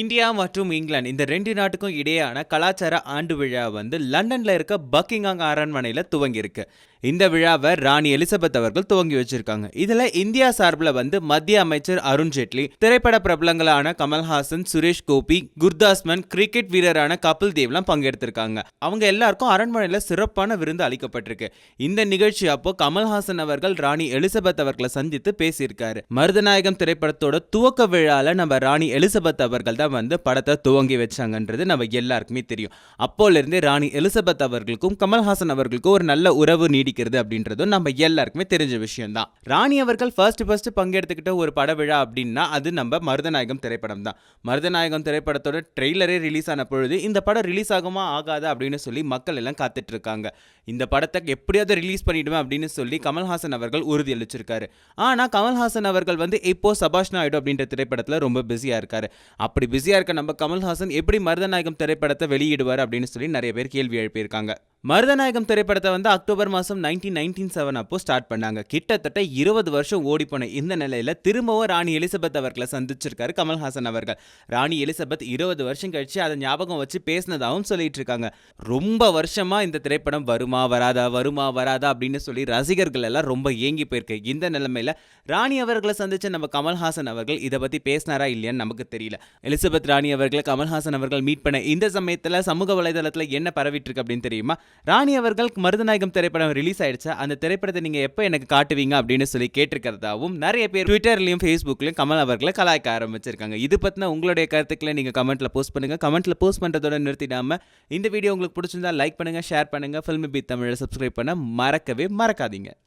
India மற்றும் இங்கிலாந்து இந்த ரெண்டு நாட்டுக்கும் இடையேயான கலாச்சார ஆண்டு விழா வந்து லண்டன்ல இருக்க பக்கிங்காங் அரண்மனையில் துவங்கியிருக்கு. இந்த விழாவை ராணி எலிசபெத் அவர்கள் துவங்கி வச்சிருக்காங்க. இதுல இந்தியா சார்பில் வந்து மத்திய அமைச்சர் அருண்ஜேட்லி திரைப்பட பிரபலங்களான கமல்ஹாசன் சுரேஷ் கோபி குர்தாஸ்மன் கிரிக்கெட் வீரரான கபில் தேவ்லாம் பங்கெடுத்திருக்காங்க. அவங்க எல்லாருக்கும் அரண்மனையில் சிறப்பான விருந்து அளிக்கப்பட்டிருக்கு. இந்த நிகழ்ச்சி அப்போ கமல்ஹாசன் அவர்கள் ராணி எலிசபெத் அவர்களை சந்தித்து பேசியிருக்காரு. மருதநாயகம் திரைப்படத்தோட துவக்க விழால நம்ம ராணி எலிசபெத் அவர்கள் தான் வந்து படத்தை துவங்கி வச்சாங்கன்றது நம்ம எல்லாருக்குமே தெரியும். அப்போல இருந்தே ராணி எலிசபெத் அவர்களுக்கும் கமல்ஹாசன் அவர்களுக்கும் ஒரு நல்ல உறவு நீடி பிடிக்கிறது அப்படின்றதும் நம்ம எல்லாருக்குமே தெரிஞ்ச விஷயம் தான் ராணி அவர்கள் ஃபர்ஸ்ட் ஃபர்ஸ்ட் பங்கெடுத்துக்கிட்ட ஒரு பட விழா அப்படின்னா அது நம்ம மருதநாயகம் திரைப்படம் தான் மருதநாயகம் திரைப்படத்தோட ட்ரெய்லரே ரிலீஸ் ஆன பொழுது இந்த படம் ரிலீஸ் ஆகுமா ஆகாதா அப்படின்னு சொல்லி மக்கள் எல்லாம் காத்துட்டு இருக்காங்க இந்த படத்தை எப்படியாவது ரிலீஸ் பண்ணிடுவேன் அப்படின்னு சொல்லி கமல்ஹாசன் அவர்கள் உறுதி அளிச்சிருக்காரு. ஆனா கமல்ஹாசன் அவர்கள் வந்து இப்போ சபாஷ் நாயுடு அப்படின்ற திரைப்படத்தில் ரொம்ப பிஸியா இருக்காரு. அப்படி பிஸியா இருக்க நம்ம கமல்ஹாசன் எப்படி மருதநாயகம் திரைப்படத்தை வெளியிடுவார் அப்படின்னு சொல்லி நிறைய பேர் கேள்வி எழுப்பியிருக்காங்க. மருதநாயகம் திரைப்படத்தை வந்து அக்டோபர் மாதம் நைன்டீன் நைன்டீன் செவன் அப்போ ஸ்டார்ட் பண்ணாங்க. கிட்டத்தட்ட இருபது வருஷம் ஓடி போன இந்த நிலையில திரும்பவும் ராணி எலிசபெத் அவர்களை சந்திச்சிருக்காரு கமல்ஹாசன் அவர்கள். ராணி எலிசபெத் இருபது வருஷம் கழிச்சு அதை ஞாபகம் வச்சு பேசினதாகவும் சொல்லிட்டு இருக்காங்க. ரொம்ப வருஷமா இந்த திரைப்படம் வருமா வராதா வருமா வராதா அப்படின்னு சொல்லி ரசிகர்கள் எல்லாம் ரொம்ப ஏங்கி போயிருக்கு. இந்த நிலைமையில ராணி அவர்களை சந்திச்ச நம்ம கமல்ஹாசன் அவர்கள் இதை பத்தி பேசினாரா இல்லையான்னு நமக்கு தெரியல. எலிசபெத் ராணி அவர்களை கமல்ஹாசன் அவர்கள் மீட் பண்ண இந்த சமயத்துல சமூக வலைதளத்துல என்ன பரவிட்டு இருக்கு அப்படின்னு தெரியுமா? ராணி அவர்கள் மருதநாயகம் திரைப்படம் ரிலீஸ் ஆயிடுச்சு. அந்த திரைப்படத்தை நீங்க எப்போ எனக்கு காட்டுவீங்க அப்படின்னு சொல்லி கேட்டிருக்கிறதாவும் நிறைய பேர் ட்விட்டர்லயும் ஃபேஸ்புக்லயும் கமல் அவர்களை கலாய்க்க ஆரம்பிச்சிருக்காங்க. இது பத்தின உங்களுடைய கருத்துக்களை நீங்க கமெண்ட்ல போஸ்ட் பண்ணுங்க. கமெண்ட்ல போஸ்ட் பண்றதோட நிறுத்திடாம இந்த வீடியோ உங்களுக்கு பிடிச்சிருந்தா லைக் பண்ணுங்க ஷேர் பண்ணுங்க. ஃபில்மி பி தமிழை சப்ஸ்கிரைப் பண்ண மறக்கவே மறக்காதீங்க.